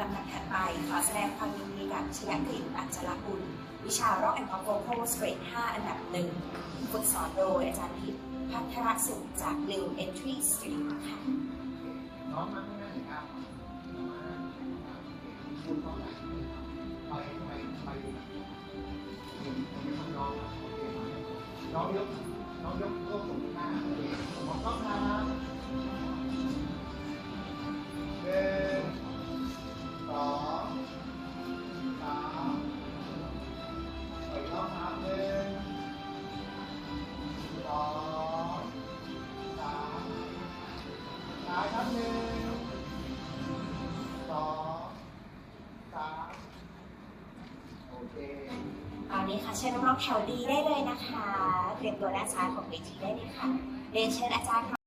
ลำดับถัดไปขอแสดงความยินดีกับชยกฤษอัจฉรกุลวิชา Rock and Pop Vocal Straight 5อันดับหนึ่งฝึกสอนโดยอาจารย์พิษพัทรสุขจาก New Entry Stream ค่ะน้องมาข้างหน้าหน่อยครับคุณน้องไหนไปไปไปน้องน้องยกน้องยกโลกสูงายครับหนึ่งสองสามโอเคตอนนี้ค่ะเชิญน้องๆแถวดีได้เลยนะคะ เตรียมตัวด้านซ้ายของเวทีได้เลยค่ะเรียนเชิญอาจารย์